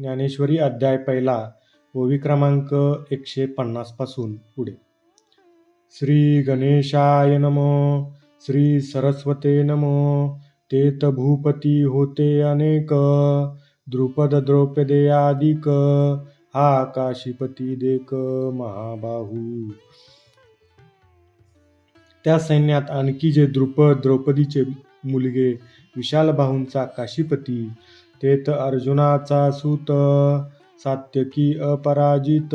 ज्ञानेश्वरी अध्याय पहिला ओवी क्रमांक एकशे पन्नासपासून पुढे. श्री गणेशाय नमो श्री सरस्वते नमो तेत भूपती होते अनेक द्रुपद द्रौपदेयादिक हा काशीपती देक महाबाहू. त्या सैन्यात आणखी जे द्रुपद द्रौपदीचे मुलगे विशाल बाहूंचा काशीपती तेथ अर्जुनाचा सूत सात्यकी अपराजित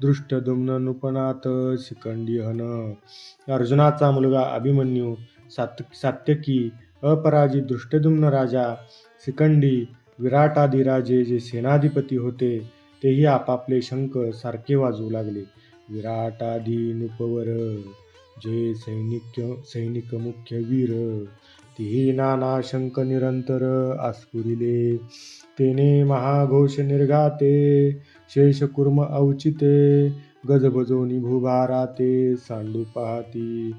दृष्टदुम्न नृपनाथ शिखंडिहन. अर्जुनाचा मुलगा अभिमन्यू सात सात्यकी अपराजित दृष्टदुम्न राजा शिखंडी विराटादी राजे जे सेनाधिपती होते तेही आपापले शंख सारखे वाजवू लागले. विराटादी नृपवर जे सैनिक सैनिक मुख्य वीर तीही नाना शंक निरंतर आस्फुरिले तेने महाघोष निर्घाते शेषकुर्म औचिते गजबजोनी भूभाराते सांडू पाहती.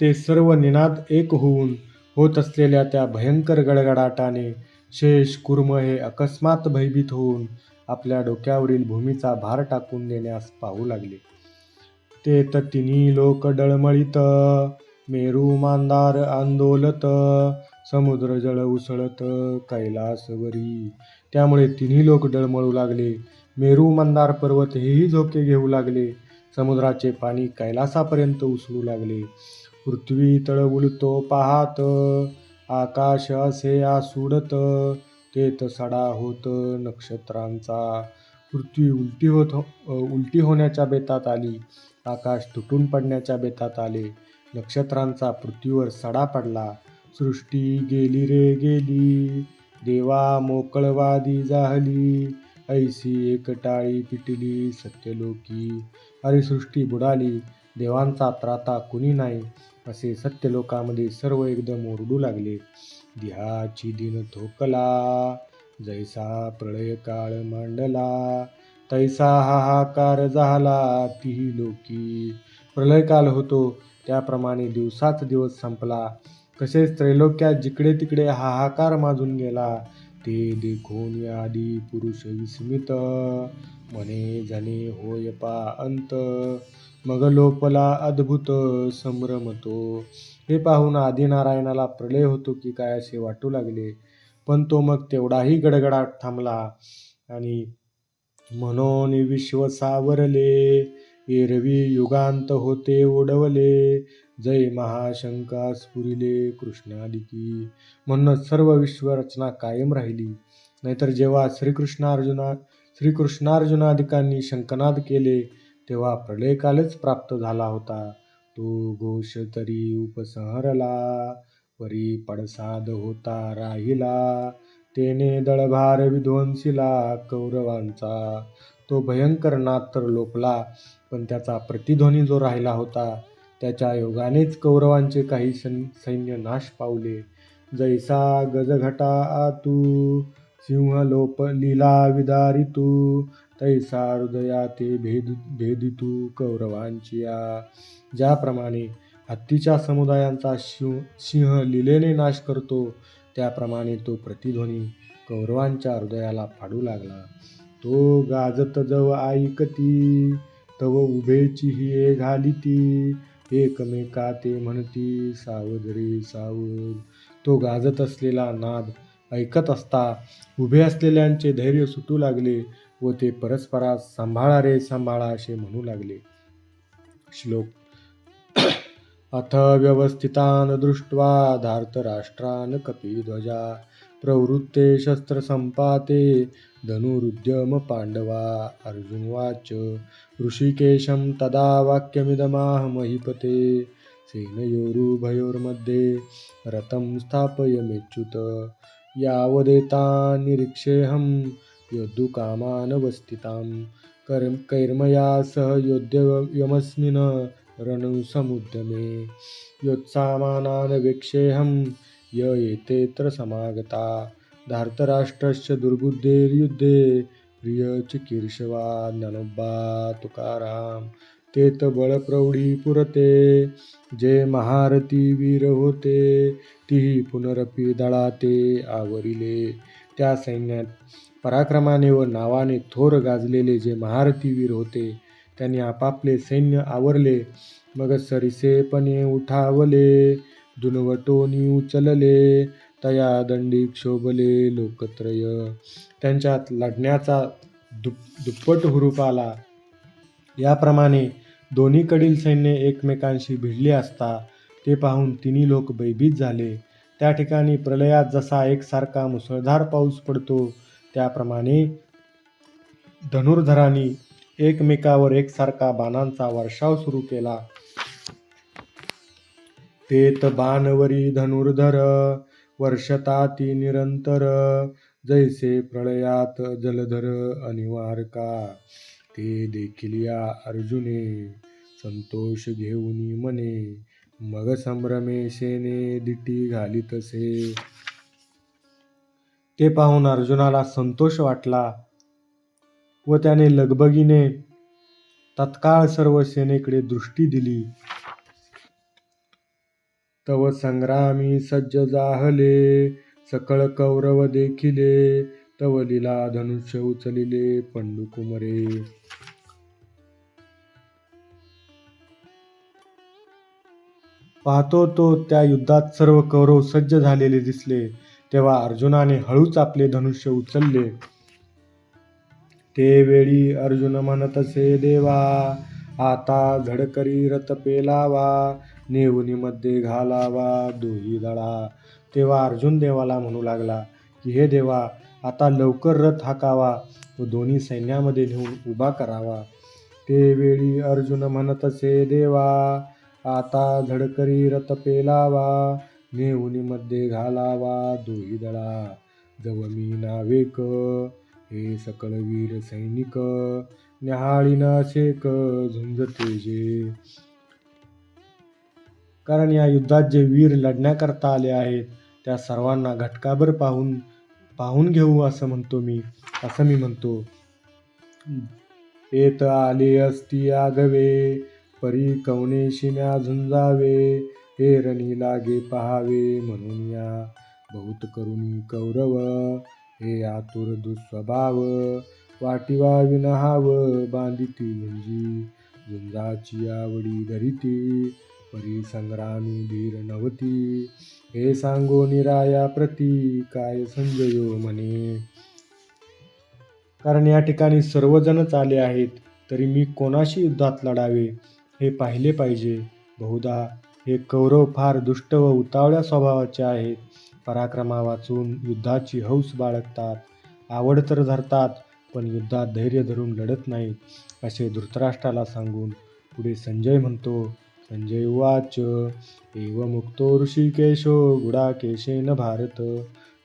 ते सर्व निनाद एक होऊन होत असलेल्या त्या भयंकर गडगडाटाने शेष कुर्म हे अकस्मात भयभीत होऊन आपल्या डोक्यावरील भूमीचा भार टाकून नेण्यास पाहू लागले. ते तर तिन्ही लोक डळमळीत. मेरू मांदार आंदोलत. समुद्र जळ उसळत कैलासवरी. त्यामुळे तिन्ही लोक डळमळू लागले. मेरू मंदार पर्वत हेही झोके घेऊ लागले. समुद्राचे पाणी कैलासापर्यंत उसळू लागले. पृथ्वी तळ उलतो पाहात. आकाश असे आसुडत. तेत सडा होत नक्षत्रांचा. पृथ्वी उलटी होत उलटी होण्याच्या बेतात आली. आकाश तुटून पडण्याच्या बेतात आले. नक्षत्रांचा पृथ्वीवर सडा पडला. सृष्टी गेली रे गेली. देवा मोकळवादी जाहली. ऐसी एकटाळी पिटली सत्यलोकी. अरे सृष्टी बुडाली. देवांचा त्राता कुणी नाही. असे सत्यलोकामध्ये सर्व एकदम ओरडू लागले. दिहाची दिन थोकला. जैसा प्रळय काळ मांडला. तैसा हाहाकार झाला तीही लोकी. प्रलयकाल होतो त्याप्रमाणे दिवसाच दिवस संपला. तसेच त्रैलोक्यात जिकडे तिकडे हाहाकार माजून गेला ते देखून आधी पुरुष विस्मित. म्हणे जने होय पा अंत मग लोपला अद्भुत संभ्रमतो. हे पाहून आदिनारायणाला प्रलय होतो की काय असे वाटू लागले. पण तो मग तेवढाही गडगडाट थांबला आणि म्हणून विश्व सावरले एरवी युगांत होते ओढवले जय महाशंका स्फुरिले कृष्णादिकी म्हणूनच सर्व विश्वरचना कायम राहिली. नाहीतर जेव्हा श्रीकृष्णार्जुना श्रीकृष्णार्जुनादिकांनी शंकनाद केले तेव्हा प्रलयकालच प्राप्त झाला होता. तो घोष तरी उपसंहरला परी पडसाद होता राहिला. तेने दळभार विध्वंसिला कौरवांचा. तो भयंकर नाद तर लोपला पण त्याचा प्रतिध्वनी जो राहिला होता त्याच्या योगानेच कौरवांचे काही सैन्य नाश पावले. जैसा गजघटा आतू सिंह लोप लीला विदारितू तैसा हृदया ते भेद भेदितू कौरवांच्या. ज्याप्रमाणे हत्तीच्या समुदायांचा शिव सिंह लिलेने नाश करतो त्याप्रमाणे तो प्रतिध्वनी कौरवांच्या हृदयाला फाडू लागला. तो गाजत जव ऐकती तव उभेची ही घालिती एकमेका ते म्हणती सावध रे सावध. तो गाजत असलेला नाद ऐकत असता उभे असलेल्यांचे धैर्य सुटू लागले व ते परस्परास सांभाळा रे सांभाळा असे म्हणू लागले. श्लोक अथ व्यवस्थितान दृष्ट्वा धार्तराष्ट्रान कपिध्वजा प्रवृत्ते शस्त्रसंपाते धनुरुद्यम पांडवा अर्जुनवाच ऋषिकेशं तदा वाक्यमिदमाह महीपते सेनयोरुभयोर्मध्ये रथं स्थापयमेच्युत। यावदेता निरीक्षेऽहं योद्धुकामानवस्थितां कर् कैर्मया सह योद्धव्यमस्मिन् रणसमुद्यमे योत्सामानानवेक्षेऽहं य एतेऽत्र समागता। धार्तराष्ट्रस्य दुर्बुद्धेर्युद्धे प्रियचिकीर्षवा ननब्बा तुकाराम। ते बळ प्रौढी पुरते जे महारथी वीर होते तीही पुनरपी दळाते आवरिले। त्या सैन्यात पराक्रमाने व नावाने थोर गाजलेले जे महारथी वीर होते त्यांनी आपापले सैन्य आवरले. मग सरिसेपणे उठावले. दुनवटोनी उचलले. तया दंडी क्षोभले लोकत्रय. त्यांच्यात लढण्याचा दुप दुप्पट हुरूप आला. याप्रमाणे दोन्हीकडील सैन्य एकमेकांशी भिडले असता ते पाहून तिन्ही लोक भयभीत झाले. त्या ठिकाणी प्रलयात जसा एकसारखा मुसळधार पाऊस पडतो त्याप्रमाणे धनुर्धरांनी एकमेकावर एकसारखा बाणांचा वर्षाव सुरू केला. तेत बाणवरी धनुर्धर वर्षताती निरंतर जैसे प्रळयात जलधर अनिवारका. ते देखील या अर्जुने संतोष घेऊनी मने मग संभ्रमे सेने दिटी घालीतसे ते पाहून अर्जुनाला संतोष वाटला. व त्याने लगबगीने तत्काळ सर्व सेनेकडे दृष्टी दिली. तव संग्रामी सज्ज जाहले सकळ कौरव देखिले तव लिला धनुष्य उचलिले पंडुकुमरे. पाहतो तो त्या युद्धात सर्व कौरव सज्ज झालेले दिसले तेव्हा अर्जुनाने हळूच आपले धनुष्य उचलले. ते वेळी अर्जुन म्हणतसे देवा आता झडकरी रथ पेलावा नेहुनी घालावा दोही दळा. तेव्हा अर्जुन देवाला म्हणू लागला की हे देवा आता लवकर रथ हाकावा व दोन्ही सैन्यामध्ये नेऊन उभा करावा. ते वेळी अर्जुन म्हणतसे देवा आता झडकरी रथ पेलावा नेहुनी घालावा दोही दळा. जव मी नावेक हे सकळ वीर सैनिक न्याहाळीना शेक झुंजते जे कारण या युद्धात जे वीर लढण्याकरता आले आहेत त्या सर्वांना घटकाभर पाहून पाहून घेऊ असं म्हणतो मी असं मी म्हणतो. येत आले असती आगवे परी कवनेशिम्या झुंजावे हे रणी लागे पहावे म्हणून या बहुत करुणी कौरव. हे आतुर दुस्वभाव वाटिवा विनहाव बांधिती झुंजी म्हणजे. झुंजाची आवडी धरिती परी संग्रामी धीर नवती हे सांगो निराया प्रती काय संजयो म्हणे. कारण या ठिकाणी सर्वजणच आले आहेत तरी मी कोणाशी युद्धात लढावे हे पाहिले पाहिजे. बहुधा हे कौरव फार दुष्ट व उतावळ्या स्वभावाचे आहेत. पराक्रमा वाचून युद्धाची हौस बाळगतात. आवड तर धरतात पण युद्धात धैर्य धरून लढत नाहीत असे धृतराष्ट्राला सांगून पुढे संजय म्हणतो संजय उवाच एव मुक्तो ऋषिकेशो गुडाकेशेन भारत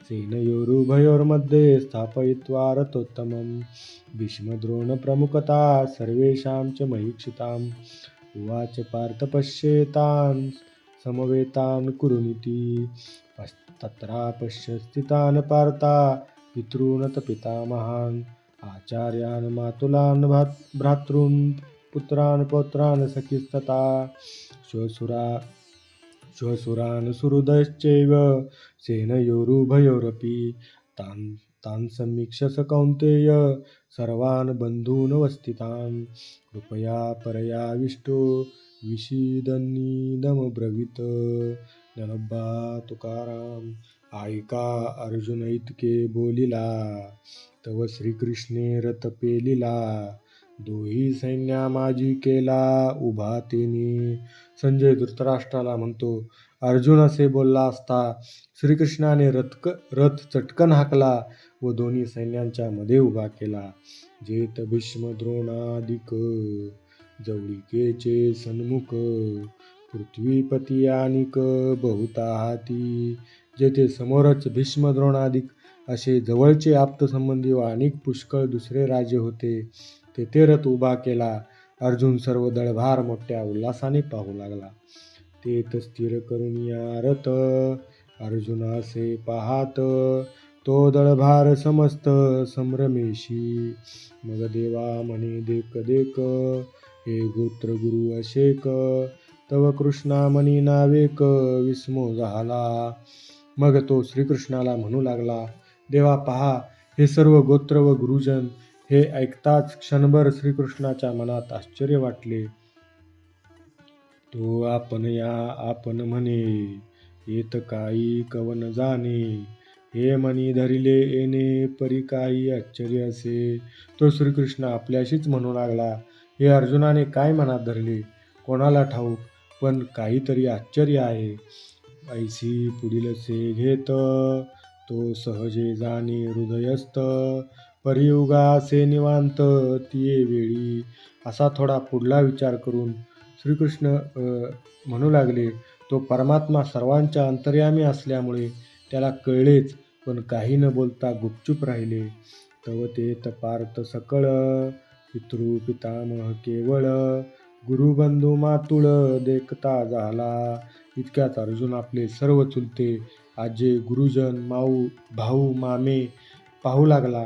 सेनयोरुभयोर्मध्ये स्थापयित्वा रथोत्तमं भीष्मद्रोणप्रमुखता सर्वेषां च महीक्षिताम् उवाच पार्थ पश्येतान् समवेतान् कुरुनिति तत्रापश्य स्थितान् पार्ता पितॄनत पितामहान् आचार्यान् मातुलान् भ्रातॄन् पुत्रान् पौत्रान् सखिस्तथा। श्वसुरा श्वसुरान् सुहृदश्चैव सेनयोरुभयोरपि तान् तान् समीक्ष कौन्तेय सर्वान् बन्धूनवस्थितान्। कृपया परयाविष्टो विषीदन्निदमब्रवीत्। ज्ञानोबा तुकाराम ऐका अर्जुन इतके बोलिला तव श्रीकृष्णे रथ पेलिला दोही सैन्या माझी केला उभा तेनी. संजय धृतराष्ट्राला म्हणतो अर्जुन असे बोलला असता श्रीकृष्णाने रथक रथ चटकन हाकला व दोन्ही सैन्यांच्या मध्ये उभा केला. जेत भीष्म द्रोणादिक जवळिकेचे सन्मुख पृथ्वीपती आणिक बहुता हाती जेथे समोरच भीष्मद्रोणादिक असे जवळचे आप्तसंबंधी व अनेक पुष्कळ दुसरे राजे होते तेथे रथ उभा केला. अर्जुन सर्व दळभार मोठ्या उल्हासाने पाहू लागला. ते स्थिर करून या रथ अर्जुनासे पाहात तो दळभार समस्त संभ्रमेशी. मग देवा म्हणे देक देक हे गोत्र गुरु अशेक तव कृष्णा मनी नावेक विस्मो झाला. मग तो श्रीकृष्णाला म्हणू लागला देवा पहा हे सर्व गोत्र व गुरुजन हे ऐकताच क्षणभर श्रीकृष्णाच्या मनात आश्चर्य वाटले. तो आपण या आपण म्हणे येत काही कवन जाणे. हे मनी धरिले येणे परी काही आश्चर्य असे. तो श्रीकृष्ण आपल्याशीच म्हणू लागला हे अर्जुनाने काय मनात धरले? कोणाला ठाऊक? पण काहीतरी आश्चर्य आहे. ऐसी पुढील से घेत तो सहजे जाणे हृदयस्थ. परियुगासे निवांत तिये वेळी. असा थोडा पुढला विचार करून श्रीकृष्ण म्हणू लागले तो परमात्मा सर्वांच्या अंतर्यामी असल्यामुळे त्याला कळलेच पण काही न बोलता गुपचूप राहिले. तव ते तपार्थ सकळ पितृ पितामह केवळ. गुरुबंधू मातुळ देखता झाला. इतक्यात अर्जुन आपले सर्व चुलते आजे गुरुजन माऊ भाऊ मामे पाहू लागला.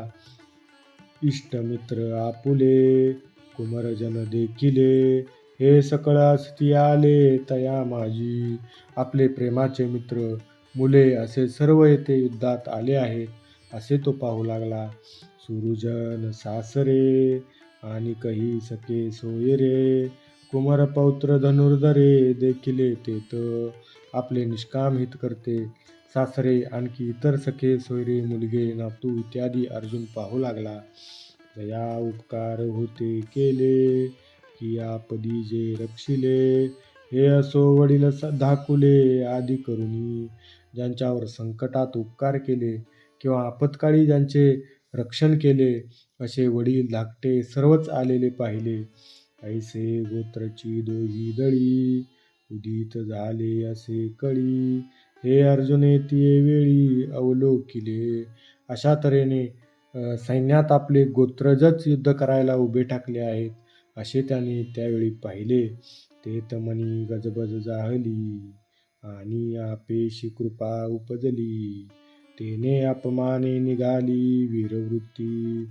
इष्टमित्र आपुले कुमरजन देखिले हे सकळ असती आले तया माझी. आपले प्रेमाचे मित्र मुले असे सर्व येथे युद्धात आले आहेत असे तो पाहू लागला. सुरुजन सासरे आणि कही सके सोयरे कुमार पौत्र धनुर्धरे ते तर आपले निष्काम हित करते सासरे आणखी इतर सखे सोयरे मुलगे नातू इत्यादी अर्जुन पाहू लागला. दया उपकार होते केले की आपदी जे रक्षिले हे असो वडील स- धाकुले आदी करुणी ज्यांच्यावर संकटात उपकार केले किंवा आपत्काळी ज्यांचे रक्षण केले असे वडील धाकटे सर्वच आलेले पाहिले. ऐसे गोत्रची दोही दळी उदित झाले असे कळी. हे अर्जुने तिये वेळी अवलोकिले. अशा तऱ्हेने सैन्यात आपले गोत्रजच युद्ध करायला उभे ठाकले आहेत असे त्याने त्यावेळी पाहिले. ते तमनी गजबज जाहली आणि आपेशी कृपा उपजली. तेने अपमाने निघाली वीरवृत्ती.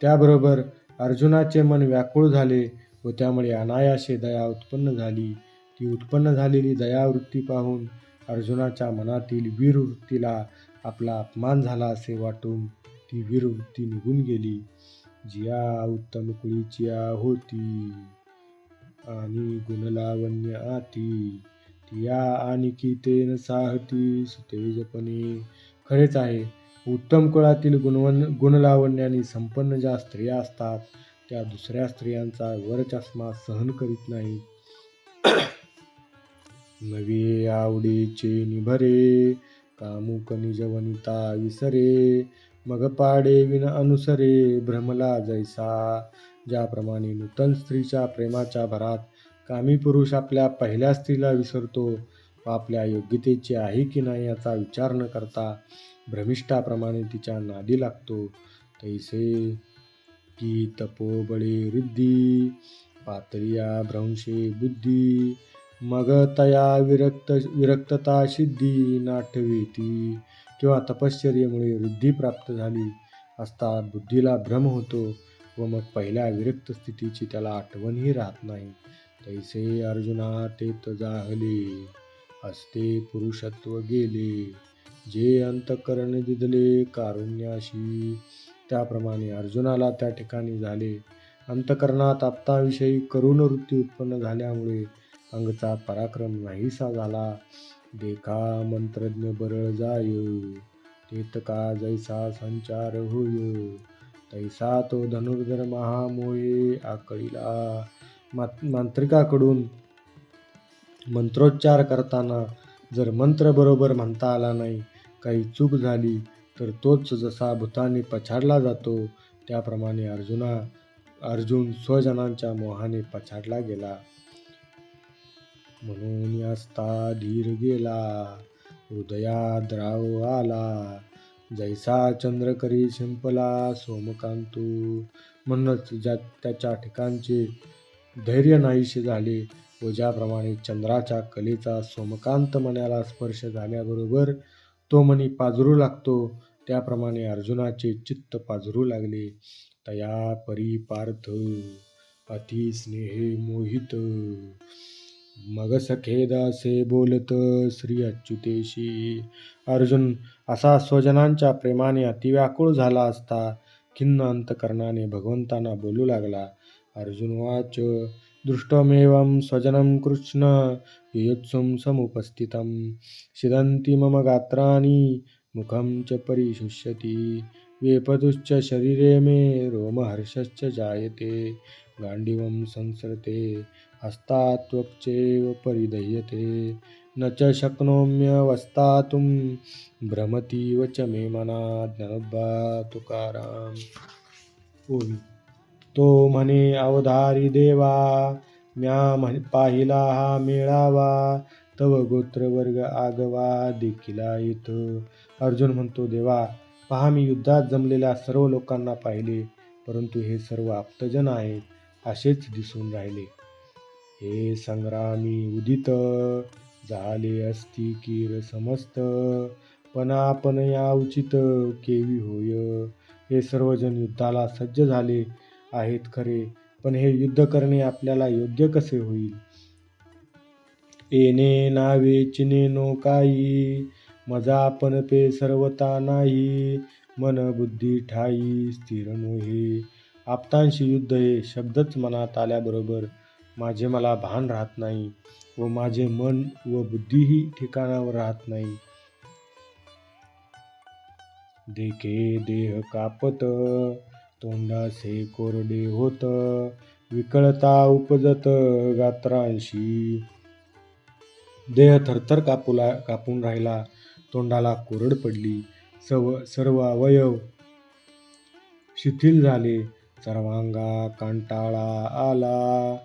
त्याबरोबर अर्जुनाचे मन व्याकुळ झाले व त्यामुळे अनायासे दया उत्पन्न झाली. ती उत्पन्न झालेली दयावृत्ती पाहून अर्जुनाच्या मनातील वीरवृत्तीला आपला अपमान झाला असे वाटून ती वीरवृत्ती निघून गेली. जिया उत्तम कुळीचिया होती आणि गुणलावण्य आती. तिया आणि तेन साहती सुतेजपणे. खरेच आहे उत्तम कुळातील गुणवन गुणलावण्याने संपन्न ज्या स्त्रिया असतात त्या दुसऱ्या स्त्रियांचा वरचष्मा सहन करीत नाही. नवी आवडीचे निभरे कामुक निजवनिता विसरे मग पाडे विन अनुसरे भ्रमला जैसा. ज्याप्रमाणे नूतन स्त्रीच्या प्रेमाच्या भरात कामी पुरुष आपल्या पहिल्या स्त्रीला विसरतो व आपल्या योग्यतेची आहे की नाही याचा विचार न करता भ्रमिष्ठाप्रमाणे तिच्या नादी लागतो. तैसे की तपोबळे रिद्धी पातळिया भ्रंशे बुद्धी मग तया विरक्त विरक्तता सिद्धी नाठवेती. किंवा तपश्चर्येमुळे वृद्धी प्राप्त झाली असता बुद्धीला भ्रम होतो व मग पहिल्या विरक्त स्थितीची त्याला आठवणही राहत नाही. तैसे अर्जुना ते जाहले असते पुरुषत्व गेले. जे अंतकरण दिदले कारुण्याशी त्याप्रमाणे अर्जुनाला त्या ठिकाणी झाले. अंतकरणात आप्ताविषयी करुण वृत्ती उत्पन्न झाल्यामुळे अंगचा पराक्रम नाहीसा झाला. देखा मंत्रज्ञ बरळ जाय तेतका जैसा संचार होय तैसा तो धनुर्धर महामोये आकळीला. मांत्रिकाकडून मंत्रोच्चार करताना जर मंत्र बरोबर म्हणता आला नाही काही चूक झाली तर तोच जसा भूताने पछाडला जातो त्याप्रमाणे अर्जुना अर्जुन स्वजनांच्या मोहाने पछाडला गेला. म्हणून असता धीर गेला हृदयात द्राव आला जैसा चंद्र करी शिंपला सोमकांतू. म्हणूनच ज्या त्याच्या ठिकाणचे धैर्य नाहीसे झाले व ज्याप्रमाणे चंद्राच्या कलेचा सोमकांत मनाला स्पर्श झाल्याबरोबर तो मनी पाजरू लागतो. त्याप्रमाणे अर्जुनाचे चित्त पाजरू लागले. तया परी पार्थ अति स्नेहे मोहित. मग सखे बोलत श्री अच्युतेशी अर्जुन असा स्वजनांच्या प्रेमाने अतिव्याकुळ झाला असता खिन्न अंतकरणाने भगवंतांना बोलू लागला. अर्जुन वाच दृष्टमेवं स्वजनं कृष्ण युयुत्सुं समुपस्थितं। शिदन्ति मम गात्राणि मुखं च परिशुष्यति। वेपतुश्च शरीरे मे रोमहर्षश्च जायते। गाण्डिवं संसृते हस्तात्वक्चैव परिदह्यते। न च शक्नोम्यवस्थातुं भ्रमतीव च मे मना तुकाराम ओवी तो म्हणे अवधारी देवा म्या म्हण पाहिला हा मेळावा तव गोत्रवर्ग आगवा देखिला येत अर्जुन म्हणतो देवा पहा मी युद्धात जमलेल्या सर्व लोकांना पाहिले परंतु हे सर्व आप्तजन आहेत असेच दिसून राहिले. हे संग्रामी उदित झाले असती कीर समस्त पण आपण या उचित केवी होय. हे सर्वजण युद्धाला सज्ज झाले आहेत खरे पण हे युद्ध करणे आपल्याला योग्य कसे होईल? येणे नावे चिने नो काही मजा आपण पे सर्वता नाही. मन बुद्धी ठाई स्थिर नोहे आप्तांशी युद्ध हे शब्दच मनात आल्याबरोबर माझे मला भान राहत नाही व माझे मन व बुद्धीही ठिकाणावर राहत नाही. देखे देह कापत तोंडासे कोरडे होत विकळता उपजत गात्रांशी. देह थरथर कापूला कापून राहिला तोंडाला कोरड पडली. सव सर्व अवयव शिथिल झाले सर्वांगा कांटाळा आला.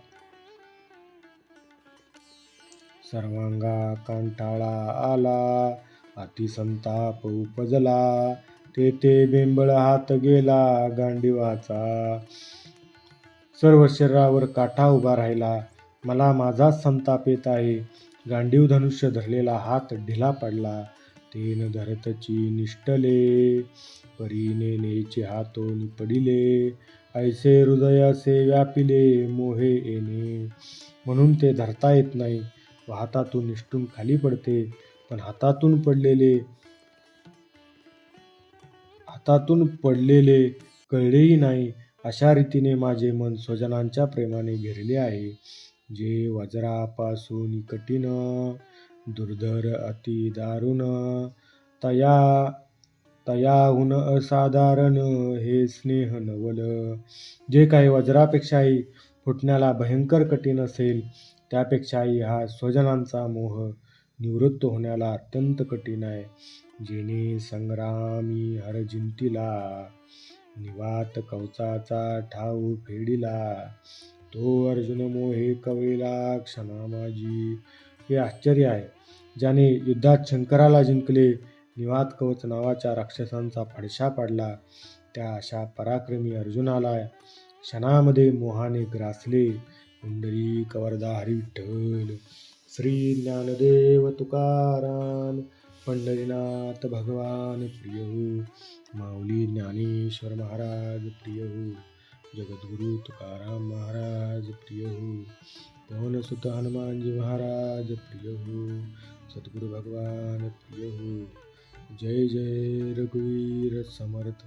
सर्वांगा कांटाळा आला अतिसंताप उपजला. तेथे बेंबळ हात गेला गांडीवाचा. सर्व शरीरावर काठा उभा राहिला. मला माझाच संताप येत आहे. गांडीव धनुष्य धरलेला हात ढिला पडला. तेन धरतची निष्ठले परीने नेचे हातोन पडिले. ऐसे हृदयासे व्यापिले मोहे येणे. म्हणून ते धरता येत नाही. व हातातून निष्ठून खाली पडते पण हातातून पडलेले हातातून पडलेले कळलेही नाही अशा रीतीने माझे मन स्वजनांच्या प्रेमाने घेरले आहे. जे वज्रापासून कठीण दुर्धर अति दारुण तया तयाहून असाधारण हे स्नेह नवल. जे काही वज्रापेक्षाही फुटण्याला भयंकर कठीण असेल त्यापेक्षाही हा स्वजनांचा मोह निवृत्त होण्याला अत्यंत कठीण आहे. जेणे संग्रामी हरजिंतीला निवात कवचाचा ठाऊ फेडिला तो अर्जुन मोहे कवळीला क्षमा माझी हे आश्चर्य आहे. ज्याने युद्धात शंकराला जिंकले निवात कवच नावाच्या राक्षसांचा फडशा पाडला त्या अशा पराक्रमी अर्जुनाला क्षणामध्ये मोहाने ग्रासले. पुंडरी कवरदा हरिविठ्ठल श्री ज्ञानदेव तुकाराम पंढरीनाथ भगवान प्रिय हो माऊली ज्ञानेश्वर महाराज प्रिय हो जगद्गुरु तुकाराम महाराज प्रिय हो पवनसुत हनुमानजी महाराज प्रिय हो सद्गुरु भगवान प्रिय हो जय जय रघुवीर समर्थ।